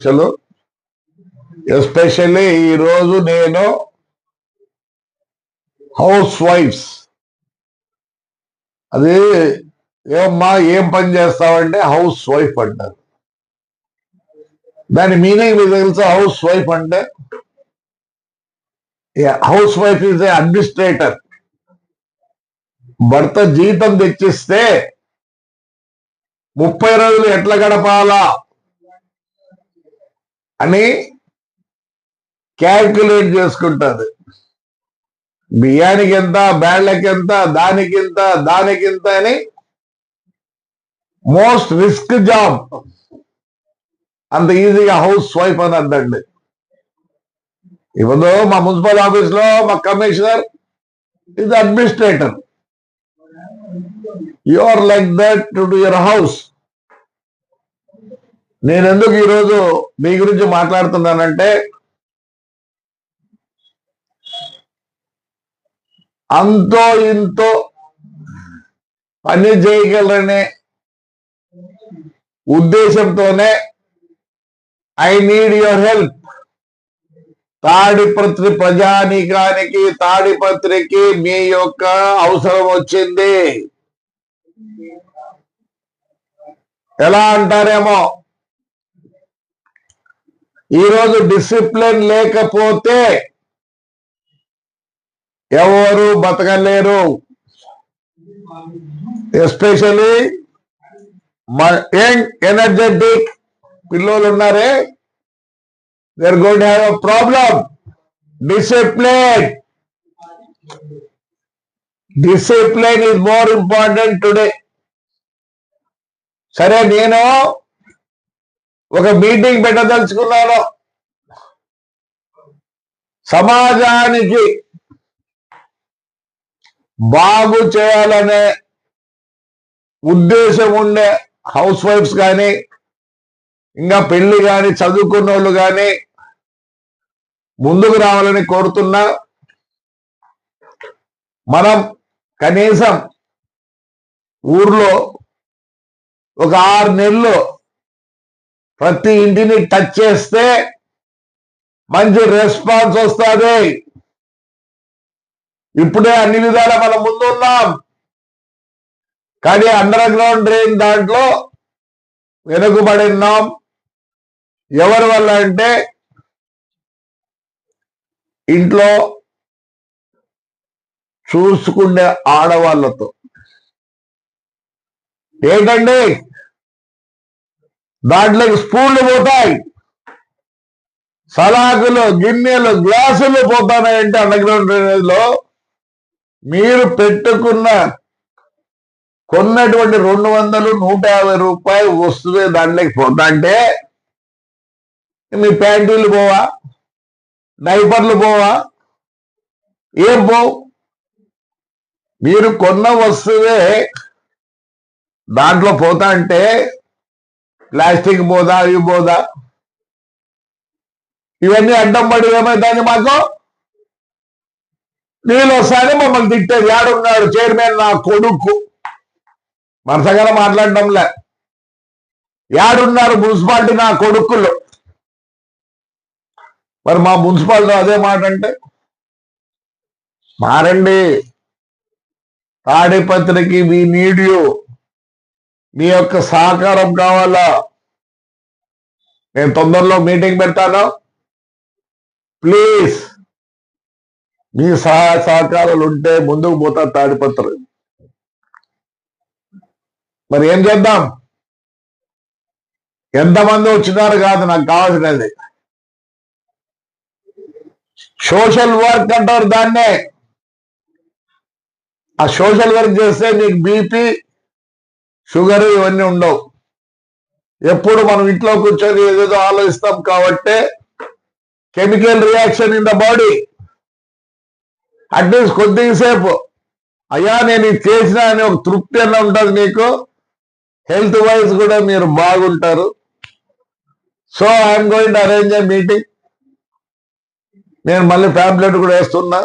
అసలు ఎస్పెషల్లీ ఈరోజు నేను హౌస్ వైఫ్స్ అది ఏమ్మా ఏం పని చేస్తావంటే హౌస్ వైఫ్ అంటారు. దాని మీనింగ్ మీకు తెలుసా? హౌస్ వైఫ్ అంటే? Housewife is a administrator భర్త జీతం తెచ్చిస్తే ముప్పై రోజులు ఎట్లా గడపాలా? అని క్యాల్కులేట్ చేసుకుంటుంది. బియ్యానికి ఎంత బ్యాళ్ళకి ఎంత దానికింత దానికింత అని మోస్ట్ రిస్క్ జాబ్. అంత ఈజీగా హౌస్ వైఫ్ అని అందండి ఇప్పుడు మా మున్సిపల్ ఆఫీస్లో మా కమిషనర్ ఇది administrator. You are like that to your house నేను ఎందుకు ఈరోజు మీ గురించి మాట్లాడుతున్నానంటే అంతో ఇంతో పని చేయగలరనే ఉద్దేశంతోనే I need your help. Tadipatri ప్రజానీకానికి తాడిపత్రికి మీ యొక్క అవసరం వచ్చింది. ఎలా అంటారేమో? ఈరోజు డిసిప్లిన్ లేకపోతే ఎవరు బతకలేరు. ఎస్పెషలీ యంగ్ ఎనర్జెటిక్ పిల్లలు ఉన్నారే. There going have a problem discipline discipline is more important today సరే నేను ఒక మీటింగ్ పెట్టదలుచుకున్నాను. సమాజానికి బాగు చేయాలనే ఉద్దేశం ఉండే హౌస్ వైఫ్స్ కానీ ఇంకా పెళ్ళి కానీ చదువుకున్న వాళ్ళు కానీ ముందుకు రావాలని కోరుతున్నా మనం కనీసం ఊర్లో ఒక ఆరు నెలలు ప్రతి ఇంటిని టచ్ చేస్తే మంచి రెస్పాన్స్ వస్తుంది. ఇప్పుడే అన్ని విధాల మనం ముందున్నాం. కానీ అండర్ గ్రౌండ్ డ్రైన్ దాంట్లో వెనుకబడి ఉన్నాం. ఎవరి వల్ల అంటే ఇంట్లో చూసుకునే ఆడవాళ్ళతో. ఏంటండి? దాంట్లోకి స్పూన్లు పోతాయి. సలాకులు గిన్నెలు గ్లాసులు పోతాయంటే అండర్ గ్రౌండ్ మీరు పెట్టుకున్న కొన్నటువంటి రెండు వందలు నూట యాభై రూపాయలు వస్తుంది దాంట్లోకి పోతా అంటే మీ ప్యాంటీలు పోవా? డైపర్లు పోవా? ఏం పో మీరు కొన్న వస్తువే దాంట్లో పోతా అంటే ప్లాస్టిక్ పోదా ఇవి పోదా? ఇవన్నీ అడ్డం పడి ఏమైందని మాకు? నీళ్ళు వస్తానే మమ్మల్ని తిట్టేది. ఏడున్నాడు చైర్మన్ నా కొడుకు. మనసగా మాట్లాడడంలే. ఏడున్నారు మున్సిపాలిటీ నా కొడుకులు. మరి మా మున్సిపాలిటీ అదే మాట అంటే? మారండి. తాడిపత్రికి మీ నీడ్ యూ మీ యొక్క సహకారం కావాలా? నేను తొందరలో మీటింగ్ పెడతాను? ప్లీజ్. మీ సహాయ సహకారాలు ఉంటే ముందుకు పోతా తాడిపత్రి. మరి ఏం చేద్దాం? ఎంతమంది వచ్చినారు కాదు నాకు కావాల్సినది. సోషల్ వర్క్ అంటారు దాన్నే. ఆ సోషల్ వర్క్ చేస్తే మీకు బీపీ షుగర్ ఇవన్నీ ఉండవు. ఎప్పుడు మనం ఇంట్లో కూర్చొని ఏదేదో ఆలోచిస్తాం కాబట్టి chemical reaction in the body. At least కొద్దిసేపు అయ్యా నేను ఇది చేసిన అని ఒక తృప్తి అన్న ఉంటుంది మీకు హెల్త్ వైజ్ కూడా మీరు బాగుంటారు. So I'm going to arrange a meeting. నేను మళ్ళీ ఫ్యాబ్లెట్ కూడా వేస్తున్నా.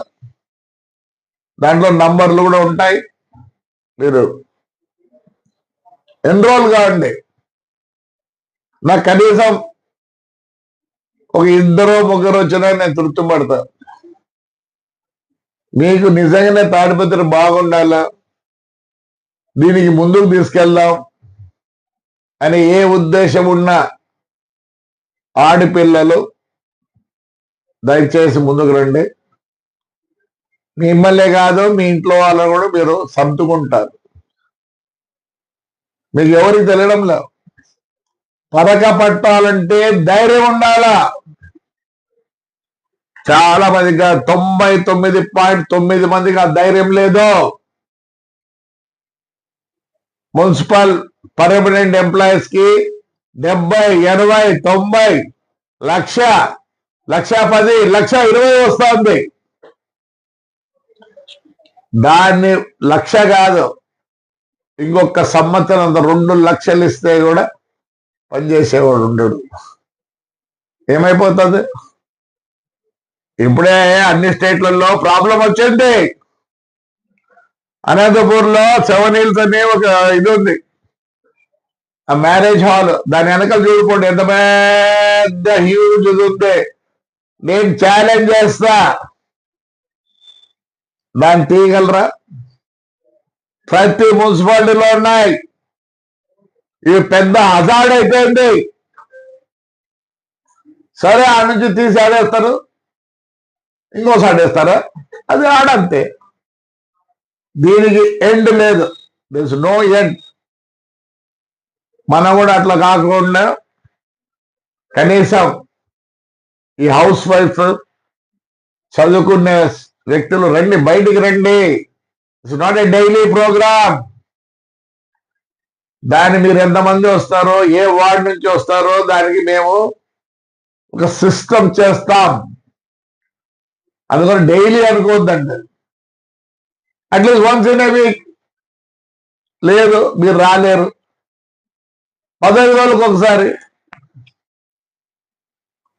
దాంట్లో నంబర్లు కూడా ఉంటాయి. మీరు ఎన్రోల్ కావండి నాకు కనీసం ఒక ఇద్దరు ముగ్గురు వచ్చినా నేను తృప్తి పడతా. మీకు నిజంగానే తాడిపత్రి బాగుండాలా? దీనికి ముందుకు తీసుకెళ్దాం అని ఏ ఉద్దేశం ఉన్నా ఆడపిల్లలు దయచేసి ముందుకు రండి. మిమ్మల్ని కాదు మీ ఇంట్లో వాళ్ళని కూడా మీరు సర్దుకుంటారు. మీకు ఎవరికి తెలియడం లేదు. పథక పట్టాలంటే ధైర్యం ఉండాలా? చాలా మందిగా తొంభై తొమ్మిది పాయింట్ తొమ్మిది మందికి ఆ ధైర్యం లేదు. మున్సిపల్ పర్మనెంట్ ఎంప్లాయీస్కి డెబ్బై ఎనభై తొంభై లక్ష లక్ష పది లక్ష ఇరవై వస్తుంది. దాన్ని లక్ష కాదు ఇంకొక సంవత్సరం అంత రెండు లక్షలు ఇస్తే కూడా పనిచేసేవాడు ఉండడు. ఏమైపోతుంది? ఇప్పుడే అన్ని స్టేట్లలో ప్రాబ్లం వచ్చింది. అనంతపూర్లో సెవెన్ హిల్స్ అనే ఒక ఇది ఉంది. ఆ మ్యారేజ్ హాల్. దాని వెనకాల చూడుకోండి ఎంత పెద్ద హ్యూజ్ ఉంది. నేను ఛాలెంజ్ చేస్తా. దాన్ని తీయగలరా? ప్రతి మున్సిపాలిటీలో ఉన్నాయి. ఇవి పెద్ద హజార్డ్ అయిపోయింది. సరే ఆ నుంచి తీసి ఆడేస్తారు. ఇంకోసారి వేస్తారా? అది ఆడంతే. దీనికి ఎండ్ లేదు. దిస్ నో ఎండ్ మనం కూడా అట్లా కాకుండా కనీసం ఈ హౌస్ వైఫ్ చదువుకునే వ్యక్తులు రండి బయటికి రండి. It's not a daily programme దాన్ని మీరు ఎంతమంది వస్తారో ఏ వార్డ్ నుంచి వస్తారో దానికి మేము ఒక సిస్టమ్ చేస్తాం. అందుకని daily అనుకోవద్దండి at least once in a week లేదు మీరు రాలేరు. పదహైదు రోజులకు ఒకసారి.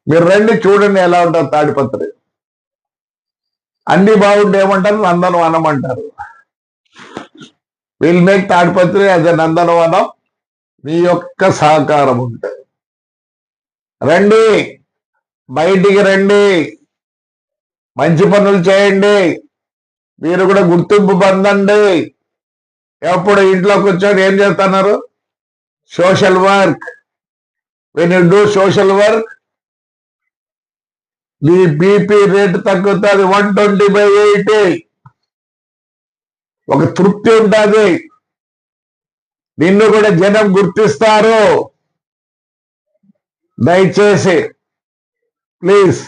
మీరు రండి చూడండి ఎలా ఉంటారు తాడిపత్రి. అన్ని బాగుంటే ఏమంటారు? నందనవనం అంటారు will make Tadipatri as a nandanavanam మీ యొక్క సహకారం ఉంటుంది రండి బయటికి రండి మంచి పనులు చేయండి మీరు కూడా గుర్తింపు పొందండి ఎప్పుడు ఇంట్లో కూర్చొని ఏం చేస్తున్నారు social work when you do social work me BP rate తగ్గుతుంది వన్ ట్వంటీ బై ఎయిటీ ఒక తృప్తి ఉంటుంది నిన్ను కూడా జనం గుర్తిస్తారు. దయచేసి ప్లీజ్.